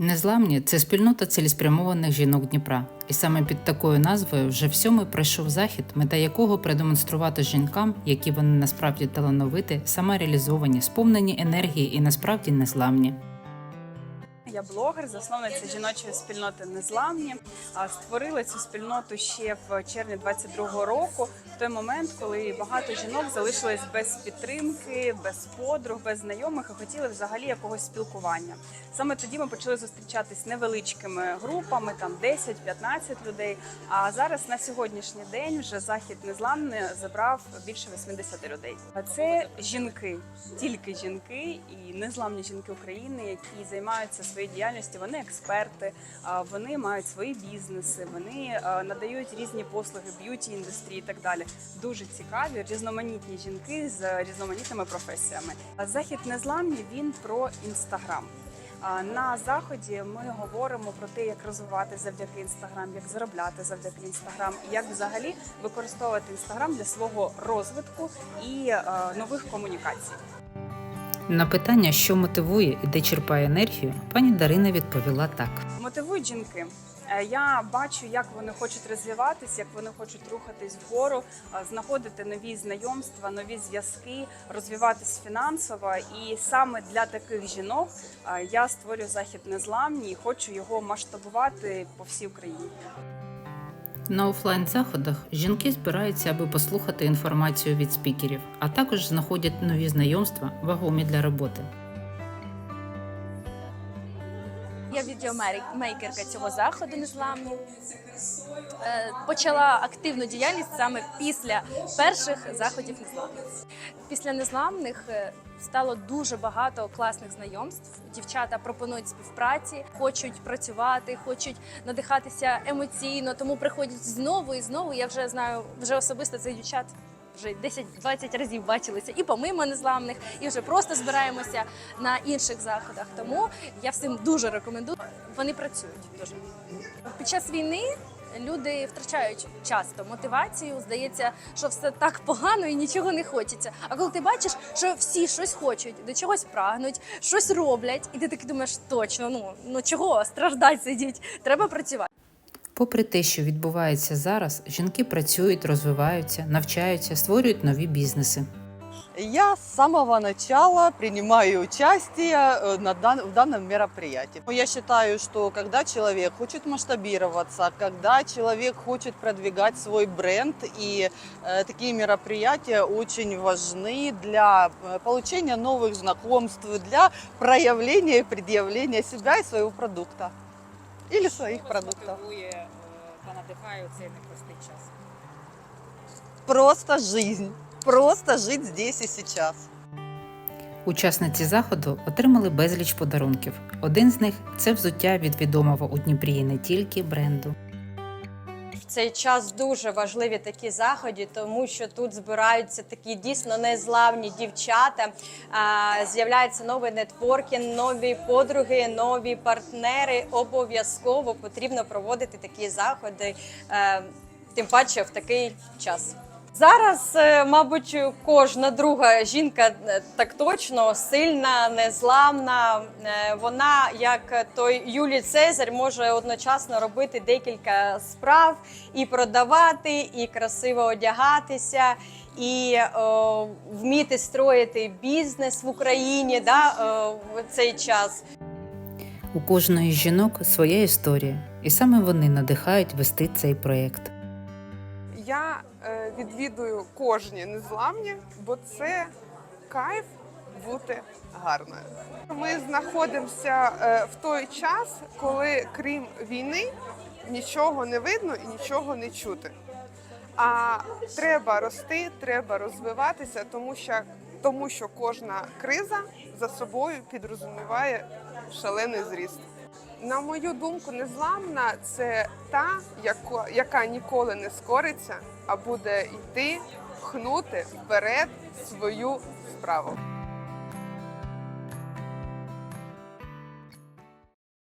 Незламні це спільнота цілеспрямованих жінок Дніпра. І саме під такою назвою вже в сьомий пройшов захід, мета якого продемонструвати жінкам, які вони насправді талановиті, самореалізовані, сповнені енергії і насправді незламні. Я блогер, засновниця жіночої спільноти Незламні. А, Створила цю спільноту ще в червні 22-го року, в той момент, коли багато жінок залишились без підтримки, без подруг, без знайомих і хотіли взагалі якогось спілкування. Саме тоді ми почали зустрічатись невеличкими групами, там 10-15 людей. А зараз на сьогоднішній день вже захід Незламний забрав більше 80 людей. А це жінки, тільки жінки і незламні жінки України, які займаються своєю діяльністю. Вони експерти, вони мають свої бізнеси, вони надають різні послуги б'юті індустрії і так далі. Дуже цікаві, різноманітні жінки з різноманітними професіями. Захід незламні він про інстаграм. На заході ми говоримо про те, як розвивати завдяки інстаграм, як заробляти завдяки інстаграм, і як взагалі використовувати інстаграм для свого розвитку і нових комунікацій. На питання, що мотивує і де черпає енергію, пані Дарина відповіла так. Мотивують жінки. Е, Я бачу, як вони хочуть розвиватись, як вони хочуть рухатись вгору, е, знаходити нові знайомства, нові зв'язки, розвиватись фінансово. І саме для таких жінок е, я створюю захід незламні і хочу його масштабувати по всій Україні. На офлайн заходах жінки збираються, аби послухати інформацію від спікерів, а також знаходять нові знайомства, вагомі для роботи. Я відеомейкерка цього заходу незламні. Е, Почала активну діяльність саме після перших заходів незламних. Після незламних е, стало дуже багато класних знайомств. Дівчата пропонують співпраці, хочуть працювати, хочуть надихатися емоційно, тому приходять знову і знову. Я вже знаю вже особисто цих дівчат. Вже 10-20 разів бачилися і помимо незламних, і вже просто збираємося на інших заходах. Тому я всім дуже рекомендую. Вони працюють дуже під час війни. Люди втрачають часто мотивацію. Здається, що все так погано і нічого не хочеться. А коли ти бачиш, що всі щось хочуть, до чогось прагнуть, щось роблять, і ти таки думаєш, точно, ну ну чого страждать сидіть? Треба працювати. Попри те, що відбувається зараз, жінки працюють, розвиваються, навчаються, створюють нові бізнеси. Я с самого начала принимаю участие э, на дан- в данном мероприятии. Я считаю, что когда человек хочет масштабироваться, когда человек хочет продвигать свой бренд, и э, такие мероприятия очень важны для э, получения новых знакомств, для проявления и предъявления себя и своего продукта. Или своих продуктов. мотивує та цей непростий час? Просто жизнь. Просто жить здесь і сейчас. Учасниці заходу отримали безліч подарунків. Один з них це взуття від відомого у Дніпрі не тільки бренду. Цей час дуже важливі такі заходи, тому що тут збираються такі дійсно незламні дівчата. З'являється новий нетворкінг, нові подруги, нові партнери. Обов'язково потрібно проводити такі заходи, е, тим паче в такий час. Зараз, е, мабуть, кожна друга жінка е, так точно сильна, незламна. Е, Вона, як той Юлій Цезарь, може одночасно робити декілька справ і продавати, і красиво одягатися, і о, вміти строїти бізнес в Україні да, о, в цей час. У кожної жінок своя історія, і саме вони надихають вести цей проєкт. Я е, відвідую кожні незламні, бо це кайф бути гарною. Ми знаходимося е, в той час, коли крім війни нічого не видно і нічого не чути. А треба рости, треба розвиватися, тому що, тому що кожна криза за собою підрозуміває шалений зріст. На мою думку, незламна це та, яко- яка ніколи не скориться, а буде йти, хнути вперед свою справу.